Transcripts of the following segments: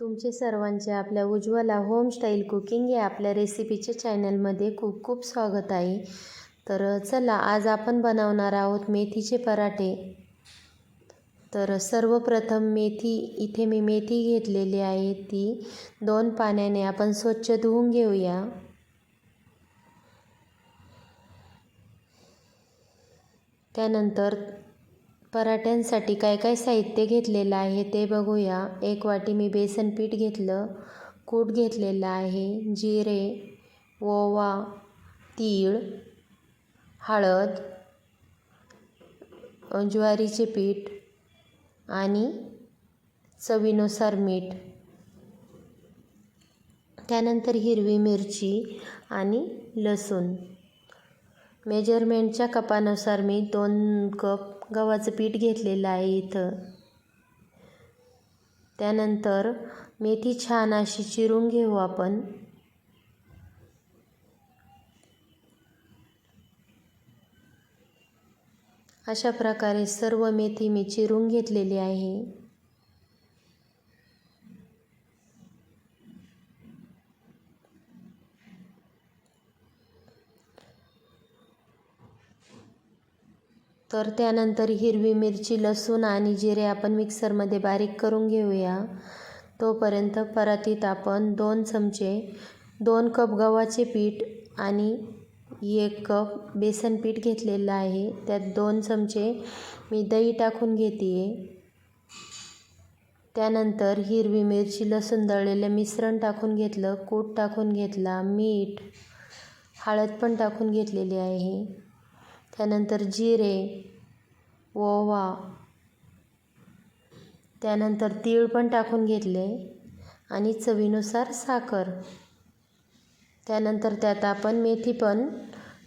तुमचे सर्वांचे आपल्या उज्ज्वला होमस्टाईल कुकिंग या आपल्या रेसिपीच्या चॅनलमध्ये खूप खूप स्वागत आहे. तर चला आज आपण बनवणार आहोत मेथीचे पराठे. तर सर्वप्रथम मेथी इथे मी मेथी घेतलेली आहे. ती दोन पाण्याने आपण स्वच्छ धुवून घेऊया. त्यानंतर पराठ्यांसाठी काय काय साहित्य घेतलेलं आहे ते बघूया. एक वाटी मी बेसन पीठ घेतलं. कूट घेतलेलं आहे. जिरे ओवा तीळ हळद ज्वारीचे पीठ आणि चवीनुसार मीठ. त्यानंतर हिरवी मिरची आणि लसूण. मेजरमेंटच्या कपानुसार मी दोन कप गव्हाचं पीठ घेतलेलं आहे इथं. त्यानंतर मेथी छान अशी चिरून घेऊ आपण. अशा प्रकारे सर्व मेथी मी चिरून घेतलेली आहे. तर त्यानंतर हिरवी मिरची लसूण आणि जिरे आपण मिक्सरमध्ये बारीक करून घेऊया. तोपर्यंत परातीत आपण दोन चमचे दोन कप गव्हाचे पीठ आणि एक कप बेसन पीठ घेतलेलं आहे. त्यात दोन चमचे मी दही टाकून घेते आहे त्यानंतर हिरवी मिरची लसूण दळलेलं मिश्रण टाकून घेतलं कूट टाकून घेतला मीठ हळद पण टाकून घेतलेली आहे. त्यानंतर जिरे ओवा त्यानंतर तीळ पण टाकून घेतले आणि चवीनुसार साखर. त्यानंतर त्यात आपण मेथी पण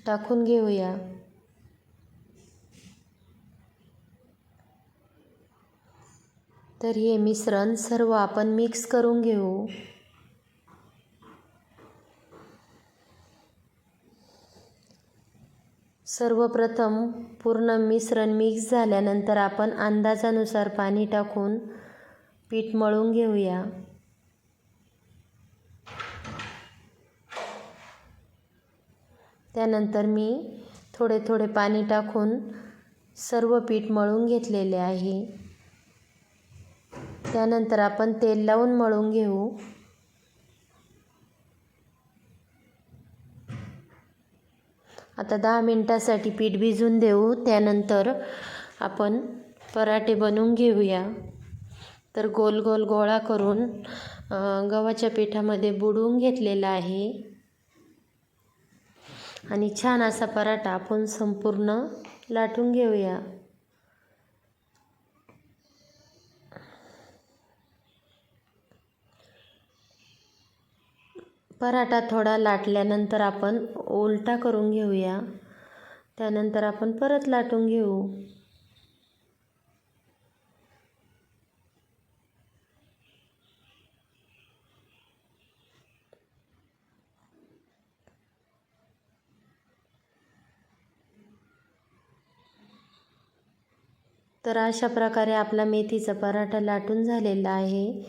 टाकून घेऊया. तर हे मिश्रण सर्व आपण मिक्स करून घेऊ. सर्वप्रथम पूर्ण मिश्रण मिक्स झाल्यानंतर आपण अंदाजानुसार पाणी टाकून पीठ मळून घेऊया. त्यानंतर मी थोडे थोडे पाणी टाकून सर्व पीठ मळून घेतलेले आहे. त्यानंतर आपण तेल लावून मळून घेऊ. आता दहा मिनटासाठी पीठ भिजून देऊ. त्यानंतर आपण पराठे बनवून घेऊया. तर गोल गोल गोळा करून गव्हाच्या पिठामध्ये बुडवून घेतलेला आहे. आणि छान असा पराठा आपण संपूर्ण लाटून घेऊया. पराठा थोडा लाटल्यानंतर आपण उलटा करून घेऊया. त्यानंतर आपण परत लाटून घेऊ. तर अशा प्रकारे आपला मेथीचा पराठा लाटून झालेला आहे.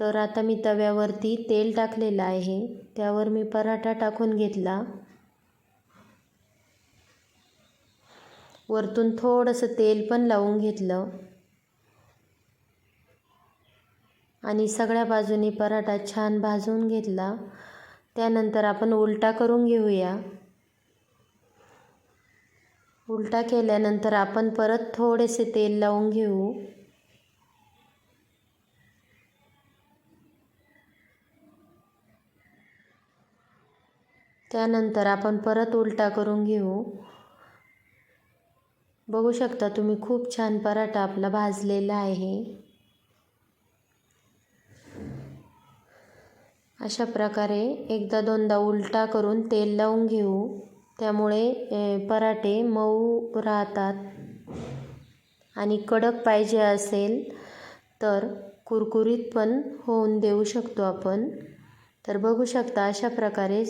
तर आता मी तव्यावरती तेल टाकलेलं आहे. त्यावर मी पराठा टाकून घेतला. वरतून थोडंसं तेल पण लावून घेतलं. आणि सगळ्या बाजूनी पराठा छान भाजून घेतला. त्यानंतर आपण उलटा करून घेऊया. उलटा केल्यानंतर आपण परत थोडेसे तेल लावून घेऊ. त्यानंतर आपण परत उलटा करून घेऊ. बघू शकता तुम्ही खूप छान पराठा आपला भाजलेला आहे. अशा प्रकारे एकदा दोनदा उलटा करून तेल लावून घेऊ. त्यामुळे पराठे मऊ राहतात. आणि कडक पाहिजे असेल तर कुरकुरीत पण होऊन देऊ शकतो आपण. तर बघू शकता अशा प्रकारे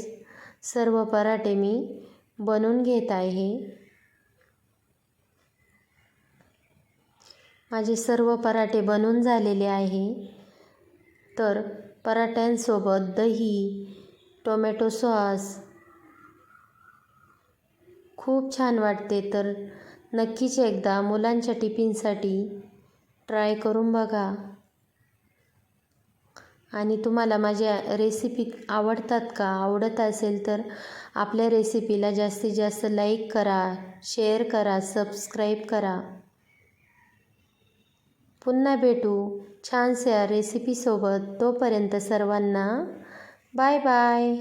सर्व पराठे मी बनवून घेत आहे. माझे सर्व पराठे बनवून झालेले आहे. तर पराठ्यांसोबत दही टोमॅटो सॉस. खूप छान वाटते तर नक्कीच एकदा मुलांच्या टिफिनसाठी ट्राय करून बघा. आणि तुम्हाला माझ्या रेसिपी आवडतात का? आवडत असेल तर आपल्या रेसिपीला जास्तीत जास्त लाईक करा शेअर करा सबस्क्राईब करा. पुन्हा भेटू छानशा रेसिपीसोबत तोपर्यंत सर्वांना बाय बाय